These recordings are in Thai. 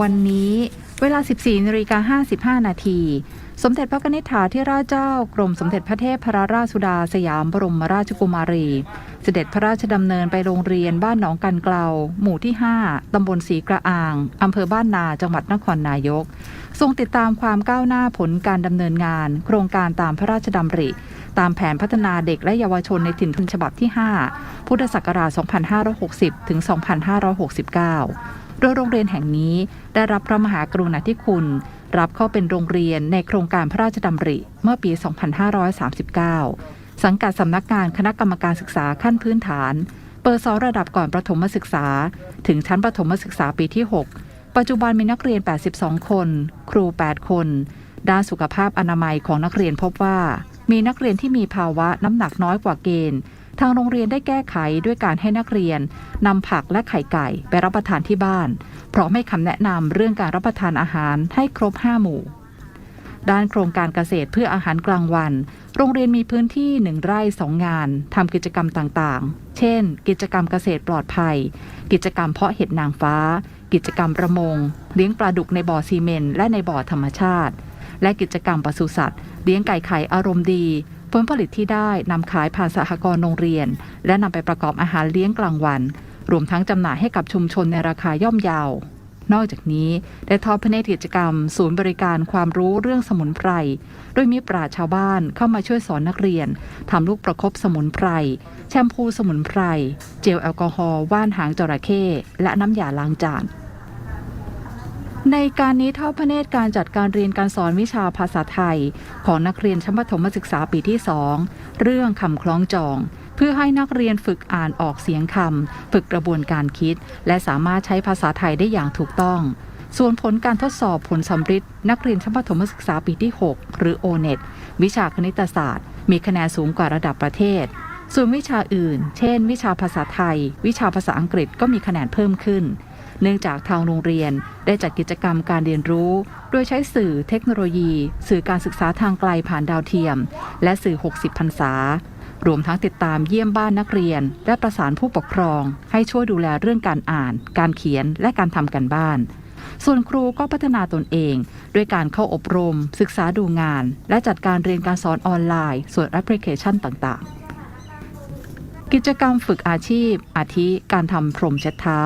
วันนี้เวลา 14นาฬิกา55 นาที สมเด็จพระนิธิถาธิราชเจ้ากรมสมเด็จพระเทพพระราชสุดาสยามบรมราชกุมารี เสด็จพระราชดำเนินไปโรงเรียนบ้านหนองกันเกลาหมู่ที่ 5 ตำบลศรีกระอ่าง อำเภอบ้านนา จังหวัดนครนายก ทรงติดตามความก้าวหน้าผลการดำเนินงาน โครงการตามพระราชดำริ ตามแผนพัฒนาเด็กและเยาวชนในถิ่นทุนฉบับที่ 5 พุทธศักราช 2560 ถึง 2569 โดยโรงเรียนแห่งนี้ได้รับพระมหากรุณาธิคุณ รับเข้าเป็นโรงเรียนในโครงการพระราชดำริเมื่อปี 2539 สังกัดสำนักงานคณะกรรมการศึกษาขั้นพื้นฐาน เปิดสอนระดับก่อนประถมศึกษา ถึงชั้นประถมศึกษาปีที่ 6 ปัจจุบันมีนักเรียน 82 คน ครู 8 คน ด้านสุขภาพอนามัยของนักเรียนพบว่า มีนักเรียนที่มีภาวะน้ำหนักน้อยกว่าเกณฑ์ ทางโรงเรียนได้แก้ไขด้วยการให้นักเรียนนำผักและไข่ไก่ไปรับประทานที่บ้าน เพราะไม่คำแนะนำเรื่องการรับประทานอาหารให้ครบ 5 หมู่ ด้านโครงการเกษตรเพื่ออาหารกลางวัน โรงเรียนมีพื้นที่หนึ่งไร่สองงานทำกิจกรรมต่างๆ เช่น กิจกรรมเกษตรปลอดภัย กิจกรรมเพาะเห็ดนางฟ้า กิจกรรมประมง เลี้ยงปลาดุกในบ่อซีเมนต์และในบ่อธรรมชาติ และกิจกรรมปศุสัตว์เลี้ยงไก่ไข่อารมณ์ดี ผลผลิตที่ได้นำขายผ่านสหกรณ์โรงเรียน และนำไปประกอบอาหารเลี้ยงกลางวัน รวมทั้งจำหน่ายให้กับชุมชนในราคาย่อมเยาวนอกจากนี้ได้ทอดพระเนตรกิจกรรม ศูนย์บริการความรู้เรื่องสมุนไพร โดยมีปราชญ์ชาวบ้านเข้ามาช่วยสอนนักเรียนทำลูกประคบสมุนไพร แชมพูสมุนไพร เจลแอลกอฮอล์ว่านหางจระเข้และน้ำยาล้างจาน ในการนี้ทอดพระเนตรการจัดการเรียนการสอนวิชาภาษาไทย ของนักเรียนชั้นประถมศึกษาปีที่ 2 เรื่องคำคล้องจอง เพื่อให้นักเรียนฝึกอ่านออกเสียงคำ ฝึกกระบวนการคิด และสามารถใช้ภาษาไทยได้อย่างถูกต้อง ส่วนผลการทดสอบผลสำริดนักเรียนชั้นประถมศึกษาปีที่ 6 หรือ O-NET วิชาคณิตศาสตร์ มีคะแนนสูงกว่าระดับประเทศ ส่วนวิชาอื่น เช่น วิชาภาษาไทย วิชาภาษาอังกฤษก็มีคะแนนเพิ่มขึ้น เนื่องจากทางโรงเรียนได้จัดกิจกรรมการเรียนรู้ โดยใช้สื่อเทคโนโลยี สื่อการศึกษาทางไกลผ่านดาวเทียม และสื่อ 60พรรษารวมทั้งติดตามเยี่ยมบ้านนักเรียน และประสานผู้ปกครอง ให้ช่วยดูแลเรื่องการอ่าน การเขียนและการทำกันบ้าน ส่วนครูก็พัฒนาตนเองด้วยการเข้าอบรม ศึกษาดูงาน และจัดการเรียนการสอนออนไลน์ ส่วนแอปพลิเคชันต่างๆ กิจกรรมฝึกอาชีพ อาทิการทำพรมเช็ดเท้า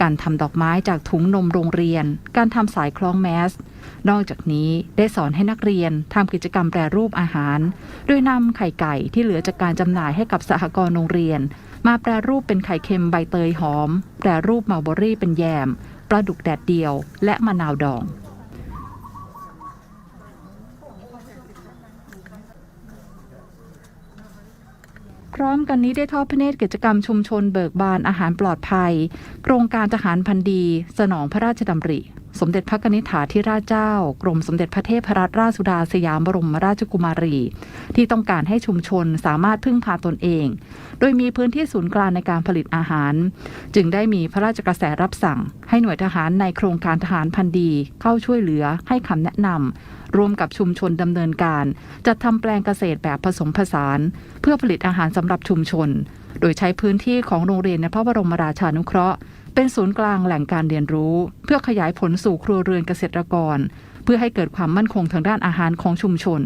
การทำดอกไม้จากถุงนมโรงเรียน การทำสายคล้องแมส นอกจากนี้ได้สอนให้นักเรียนทำกิจกรรมแปรรูปอาหาร โดยนำไข่ไก่ที่เหลือจากการจำหน่ายให้กับสหกรณ์โรงเรียน มาแปรรูปเป็นไข่เค็มใบเตยหอม แปรรูปมัลเบอรี่เป็นแยมปลาดุกแดดเดียว และมะนาวดอง พร้อมกันนี้ได้ทอดพระเนตรกิจกรรมชุมชนเบิกบานอาหารปลอดภัย โครงการทหารพันดี สนองพระราชดำริ สมเด็จพระนิธิถาธิราชเจ้า กรมสมเด็จพระเทพรัตนราชสุดาสยามบรมราชกุมารี ที่ต้องการให้ชุมชนสามารถพึ่งพาตนเอง โดยมีพื้นที่ศูนย์กลางในการผลิตอาหาร จึงได้มีพระราชกระแสรับสั่ง ให้หน่วยทหารในโครงการทหารพันดี เข้าช่วยเหลือให้คำแนะนำร่วมกับชุมชนดำเนินการ จัดทำแปลงเกษตรแบบผสมผสาน เพื่อผลิตอาหารสำหรับชุมชน โดยใช้พื้นที่ของโรงเรียนในพระบรมราชานุเคราะห์ เป็นศูนย์กลางแหล่งการเรียนรู้ เพื่อขยายผลสู่ครัวเรือนเกษตรกร เพื่อให้เกิดความมั่นคงทางด้านอาหารของชุมชน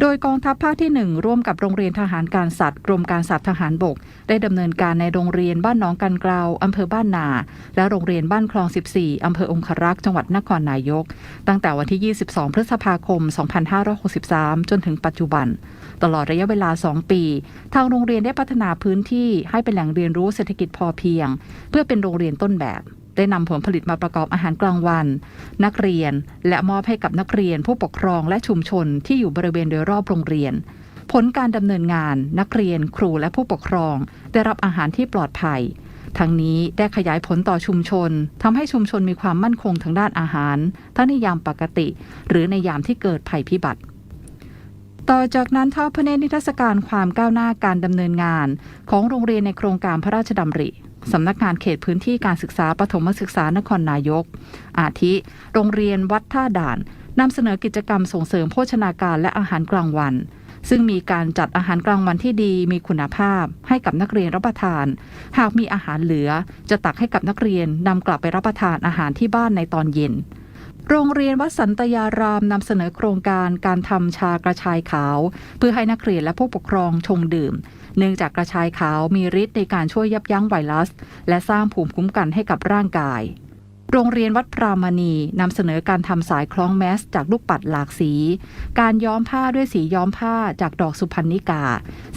โดยกองทัพภาคที่ 1 ร่วมกับโรงเรียนทหารการสัตว์กรมการสัตว์ทหารบก ได้ดำเนินการในโรงเรียนบ้านหนองกันกลาวอำเภอบ้านนา และโรงเรียนบ้านคลอง 14 อำเภอองครักษ์จังหวัดนครนายก ตั้งแต่วันที่ 22 พฤษภาคม 2563 จนถึงปัจจุบัน ตลอดระยะเวลา 2 ปี ทางโรงเรียนได้พัฒนาพื้นที่ให้เป็นแหล่งเรียนรู้เศรษฐกิจพอเพียง เพื่อเป็นโรงเรียนต้นแบบ ได้นำผลผลิตมาประกอบอาหารกลางวัน นักเรียน และมอบให้กับนักเรียนผู้ปกครองและชุมชนที่อยู่บริเวณโดยรอบโรงเรียน ผลการดำเนินงาน นักเรียนครูและผู้ปกครอง ได้รับอาหารที่ปลอดภัย ทั้งนี้ได้ขยายผลต่อชุมชนทำให้ชุมชนมีความมั่นคงทางด้านอาหาร ทั้งในยามปกติ หรือในยามที่เกิดภัยพิบัติต่อจากนั้นทอดพระเนตรนิทรรศการความก้าวหน้าการดำเนินงาน ของโรงเรียนในโครงการพระราชดำริ สำนักงานเขตพื้นที่การศึกษาปฐมศึกษานครนายก อาทิ โรงเรียนวัดท่าด่านนำเสนอกิจกรรมส่งเสริมโภชนาการและอาหารกลางวัน ซึ่งมีการจัดอาหารกลางวันที่ดีมีคุณภาพ ให้กับนักเรียนรับประทาน หากมีอาหารเหลือ จะตักให้กับนักเรียนนำกลับไปรับประทานอาหารที่บ้านในตอนเย็นโรงเรียนวัดสันตยารามนำเสนอโครงการการทำชากระชายขาว เพื่อให้นักเรียนและผู้ปกครองชงดื่ม เนื่องจากกระชายขาวมีฤทธิ์ในการช่วยยับยั้งไวรัส และสร้างภูมิคุ้มกันให้กับร่างกาย โรงเรียนวัดพรามณีนำเสนอการทำสายคล้องแมส จากลูกปัดหลากสี การย้อมผ้าด้วยสีย้อมผ้าจากดอกสุพรรณิกา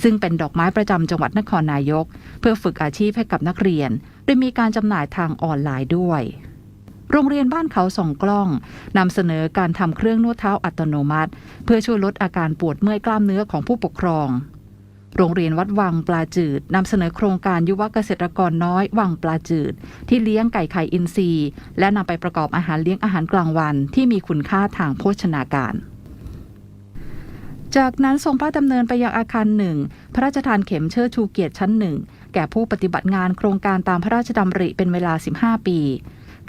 ซึ่งเป็นดอกไม้ประจำจังหวัดนครนายก เพื่อฝึกอาชีพให้กับนักเรียน โดยมีการจำหน่ายทางออนไลน์ด้วยโรงเรียนบ้านเขาสองกล้องนำเสนอการทำเครื่องนวดเท้าอัตโนมัติ เพื่อช่วยลดอาการปวดเมื่อยกล้ามเนื้อของผู้ปกครอง โรงเรียนวัดวังปลาจืดนำเสนอโครงการยุวเกษตรกรน้อยวังปลาจืด ที่เลี้ยงไก่ไข่อินทรีย์ และนำไปประกอบอาหารเลี้ยงอาหารกลางวันที่มีคุณค่าทางโภชนาการจากนั้นทรงพระดำเนินไปยังอาคารหนึ่ง พระราชทานเข็มเชิดชูเกียรติชั้นหนึ่ง แก่ผู้ปฏิบัติงานโครงการตามพระราชดำริเป็นเวลา 15 ปี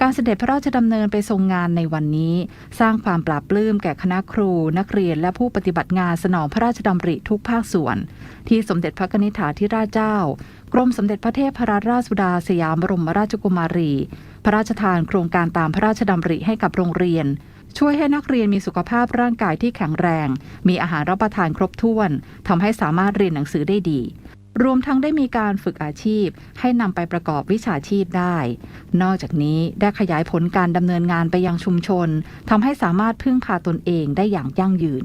การเสด็จพระราชดำเนินไปทรงงานในวันนี้ สร้างความปราบปลื้มแก่คณะครู นักเรียนและผู้ปฏิบัติงานสนองพระราชดำริทุกภาคส่วน ที่สมเด็จพระนิธิฐาธิราชเจ้า กรมสมเด็จพระเทพรัตนราชสุดาสยามบรมราชกุมารี พระราชทานโครงการตามพระราชดำริให้กับโรงเรียนช่วยให้นักเรียนมีสุขภาพร่างกายที่แข็งแรง มีอาหารรับประทานครบถ้วน ทำให้สามารถเรียนหนังสือได้ดี รวมทั้งได้มีการฝึกอาชีพ ให้นำไปประกอบวิชาชีพได้ นอกจากนี้ได้ขยายผลการดำเนินงานไปยังชุมชนทำให้สามารถพึ่งพาตนเองได้อย่างยั่งยืน